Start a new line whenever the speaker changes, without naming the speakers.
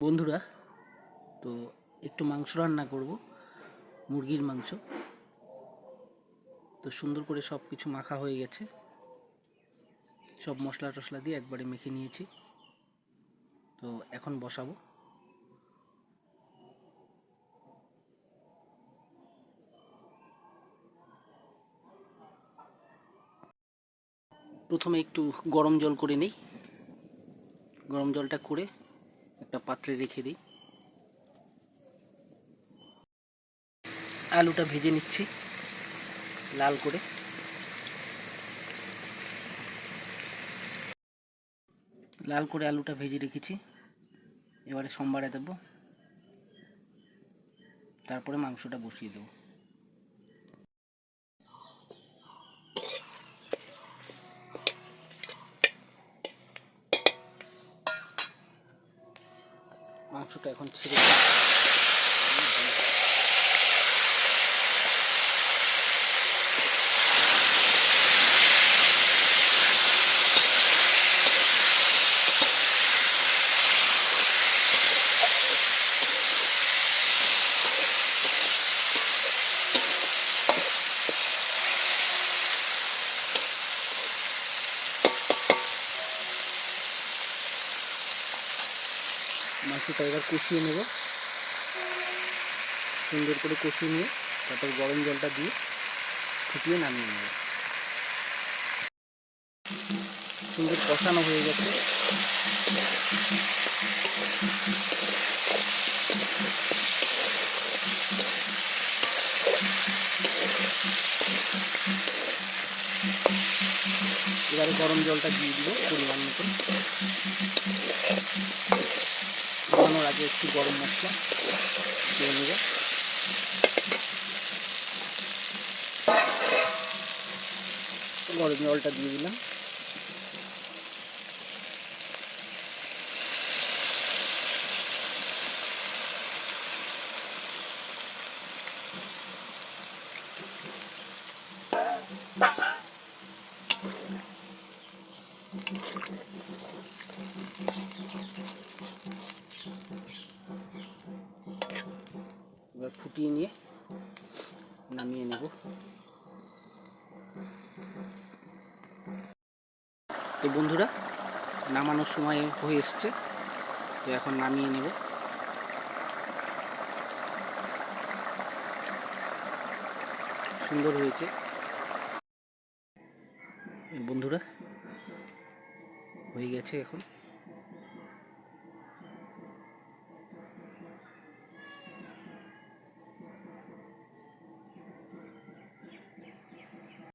বন্ধুরা, তো একটু মাংস রান্না করব, মুরগির মাংস। তো সুন্দর করে সব কিছু মাখা হয়ে গেছে। সব মশলা টশলা দিয়ে একবারে মেখে নিয়েছি। তো এখন বসাবো। প্রথমে একটু গরম জল করে নেই। গরম জলটা করে একটা পাত্রে রেখে দিই। আলুটা ভেজে নিচ্ছি, লাল করে। লাল করে আলুটা ভেজে রেখেছি। এবারে সোমবারে দেবো। তারপরে মাংসটা বসিয়ে দেবো। মাংসটা এখন ছেড়ে মাংসটা এবার কষিয়ে নেব। সুন্দর করে কষিয়ে নিয়ে তারপর গরম জলটা দিয়ে ফুটিয়ে নামিয়ে নেব। সুন্দর কষানো হয়ে গেছে। এবারে গরম জলটা দিয়ে দিব পরিমাণ মতন। নামানোর আগে একটু গরম মশলা দিয়ে নেব গরম জলটা দিয়ে দিলাম। এবার ফুটিয়ে নিয়ে নামিয়ে নেব। তো বন্ধুরা, নামানোর সময় হয়ে এসছে, তো এখন নামিয়ে নেব। সুন্দর হয়েছে। বন্ধুরা, হয়ে গেছে এখন।